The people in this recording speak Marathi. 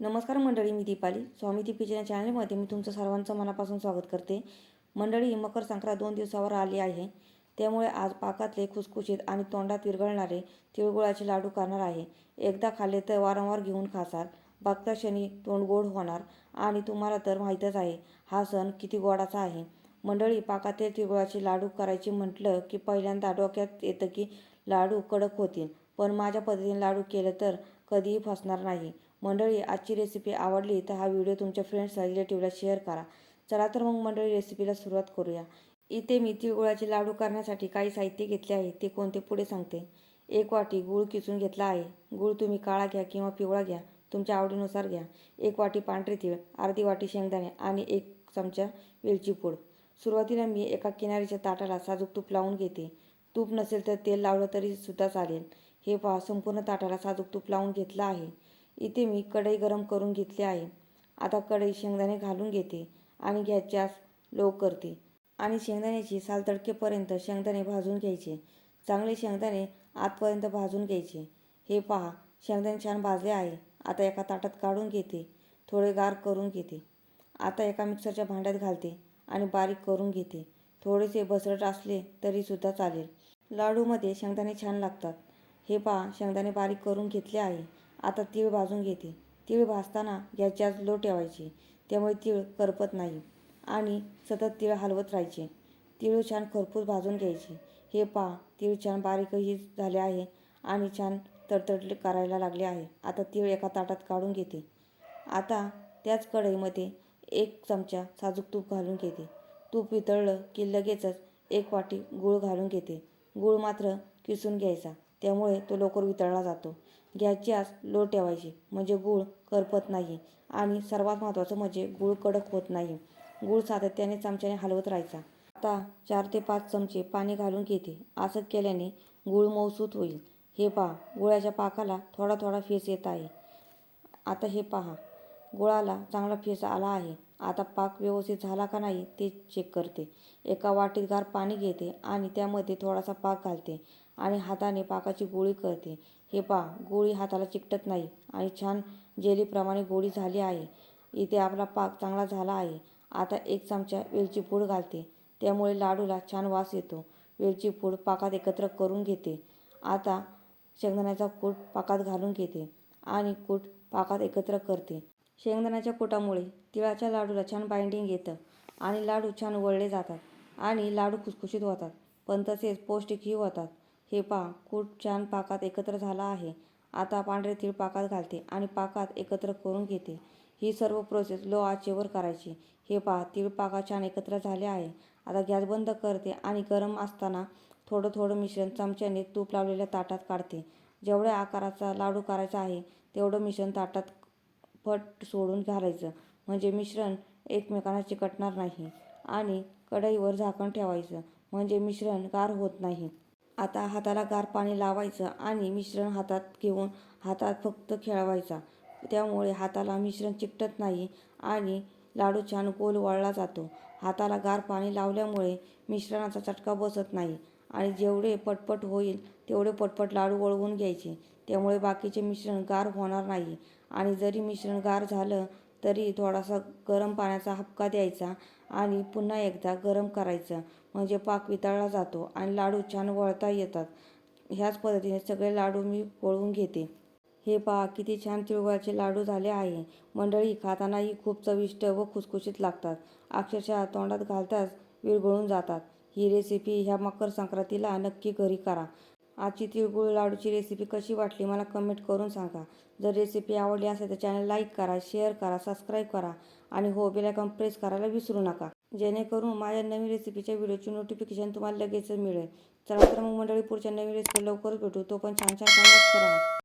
नमस्कार मंडळी मी दीपाली. स्वामी दीपीच्या या चॅनलमध्ये मी तुमचं सर्वांचं मनापासून स्वागत करते. मंडळी मकर संक्रांत दोन दिवसावर आली आहे. त्यामुळे आज पाकातले खुसखुशीत आणि तोंडात विरघळणारे तिळगुळाचे लाडू करणार आहे. एकदा खाल्ले तर वारंवार घेऊन खासाल. बघता क्षणी तोंड गोड होणार आणि तुम्हाला तर माहीतच आहे हा सण किती गोडाचा आहे. मंडळी पाकातील तिळगुळाचे लाडू करायचे म्हटलं की पहिल्यांदा डोक्यात येतं की लाडू कडक होतील. पण माझ्या पद्धतीने लाडू केलं तर कधीही फसणार नाही. मंडळी आजची रेसिपी आवडली तर हा व्हिडिओ तुमच्या फ्रेंड्सला रिलेटिव्हला शेअर करा. चला तर मग मंडळी रेसिपीला सुरुवात करूया. इथे मी तिळगुळाचे लाडू करण्यासाठी काही साहित्य घेतले आहे ते कोणते पुढे सांगते. एक वाटी गूळ किसून घेतला आहे. गूळ तुम्ही काळा घ्या किंवा पिवळा घ्या तुमच्या आवडीनुसार घ्या. एक वाटी पांढरे तीळ अर्धी वाटी शेंगदाणे आणि एक चमचा वेलची पूड. सुरुवातीला मी एका किनारीच्या ताटाला साजूक तूप लावून घेते. तूप नसेल तर तेल लावलं तरी सुद्धा चालेल. हे पहा संपूर्ण ताटाला साजूक तूप लावून घेतलं आहे. इथे मी कढई गरम करून घेतली आहे. आता कढई शेंगदाणे घालून घेते आणि गॅसच्या लो करते. आणि शेंगदाण्याची साल तडकेपर्यंत शेंगदाणे भाजून घ्यायचे. चांगले शेंगदाणे आतपर्यंत भाजून घ्यायचे. हे पहा शेंगदाणे छान भाजले आहे. आता एका ताटात काढून घेते. थोडे गार करून घेते. आता एका मिक्सरच्या भांड्यात घालते आणि बारीक करून घेते. थोडेसे बसरट असले तरीसुद्धा चालेल. लाडूमध्ये शेंगदाणे छान लागतात. हे पहा शेंगदाणे बारीक करून घेतले आहे. आता तीळ भाजून घेते. तीळ भाजताना गॅसच्या लो ठेवायची. त्यामुळे तीळ करपत नाही आणि सतत तीळ हलवत राहायचे. तीळ छान खरपूस भाजून घ्यायचे. हे पहा तीळ छान बारीकही झाले आहे आणि छान तडतडले करायला लागले आहे. आता तीळ एका ताटात काढून घेते. आता त्याच कढईमध्ये एक चमचा साजूक तूप घालून घेते. तूप वितळलं की लगेचच एक वाटी गूळ घालून घेते. गूळ मात्र किसून घ्यायचा. त्यामुळे तो लवकर वितळला जातो. गॅसची आस लो ठेवायची म्हणजे गूळ करपत नाही आणि सर्वात महत्त्वाचं म्हणजे गूळ कडक होत नाही. गूळ सातत्याने चमच्याने हलवत राहायचा. आता चार ते पाच चमचे पाणी घालून घेते. असं केल्याने गूळ मऊसूत होईल. हे पहा गुळाच्या पाकाला थोडा थोडा फेस येत आहे. आता हे पहा गुळाला चांगला फेस आला आहे. आता पाक व्यवस्थित झाला का नाही ते चेक करते. एका वाटीत गार पाणी घेते आणि त्यामध्ये थोडासा पाक घालते आणि हाताने पाकाची गोळी करते. हे पहा गोळी हाताला चिकटत नाही आणि छान जेलीप्रमाणे गोळी झाली आहे. इथे आपला पाक चांगला झाला आहे. आता एक चमचा वेलची पूड घालते. त्यामुळे लाडूला छान वास येतो. वेलची पूड पाकात एकत्र करून घेते. आता शेंगदाण्याचा कूट पाकात घालून घेते आणि कूट पाकात एकत्र करते. शेंगदाण्याच्या कुटामुळे तिळाच्या लाडूला छान बाइंडिंग येतं आणि लाडू छान वळले जातात आणि लाडू खुसखुशीत होतात. पण तसेच पौष्टिकही होतात. हे पा कूट छान पाकात एकत्र झाला आहे. आता पांढरे तीळ पाकात घालते आणि पाकात एकत्र करून घेते. ही सर्व प्रोसेस लो आचेवर करायची. हे पहा तीळ पाका छान एकत्र झाले आहे. आता गॅस बंद करते आणि गरम असताना थोडं थोडं मिश्रण चमच्याने तूप लावलेल्या ताटात काढते. जेवढ्या आकाराचा लाडू करायचा आहे तेवढं मिश्रण ताटात फट सोडून घालायचं. म्हणजे मिश्रण एकमेकांना चिकटणार नाही आणि कढईवर झाकण ठेवायचं. म्हणजे मिश्रण गार होत नाही. आता हाताला गार पाणी लावायचं आणि मिश्रण हातात घेऊन हातात फक्त खेळवायचा. त्यामुळे हाताला मिश्रण चिकटत नाही आणि लाडू छान गोल वळला जातो. हाताला गार पाणी लावल्यामुळे मिश्रणाचा चटका बसत नाही आणि जेवढे पटपट होईल तेवढे पटपट लाडू वळवून घ्यायचे. त्यामुळे बाकीचे मिश्रण गार होणार नाही. आणि जरी मिश्रण गार झालं तरी थोडासा गरम पाण्याचा हपका द्यायचा आणि पुन्हा एकदा गरम करायचं. म्हणजे पाक वितळला जातो आणि लाडू छान वळता येतात. ह्याच पद्धतीने सगळे लाडू मी वळवून घेते. हे पहा किती छान तिळगुळाचे लाडू झाले आहे. मंडळी खातानाही खूप चविष्ट व खुसखुशीत लागतात. अक्षरशः तोंडात घालताच विरघळून जातात. ही रेसिपी ह्या मकर संक्रांतीला नक्की घरी करा. आजची तिळगुळ लाडूची रेसिपी कशी वाटली मला कमेंट करून सांगा. जर रेसिपी आवडली असेल तर चॅनल लाईक करा शेअर करा सबस्क्राईब करा आणि हो बेलायकॉन प्रेस करायला विसरू नका. जेणेकरून माझ्या नवीन रेसिपीच्या व्हिडिओची नोटिफिकेशन तुम्हाला लगेच मिळेल. चला तर मग मंडळी पुढच्या नवीन रेसिपी लवकरच भेटू. तो पण छान छान करा.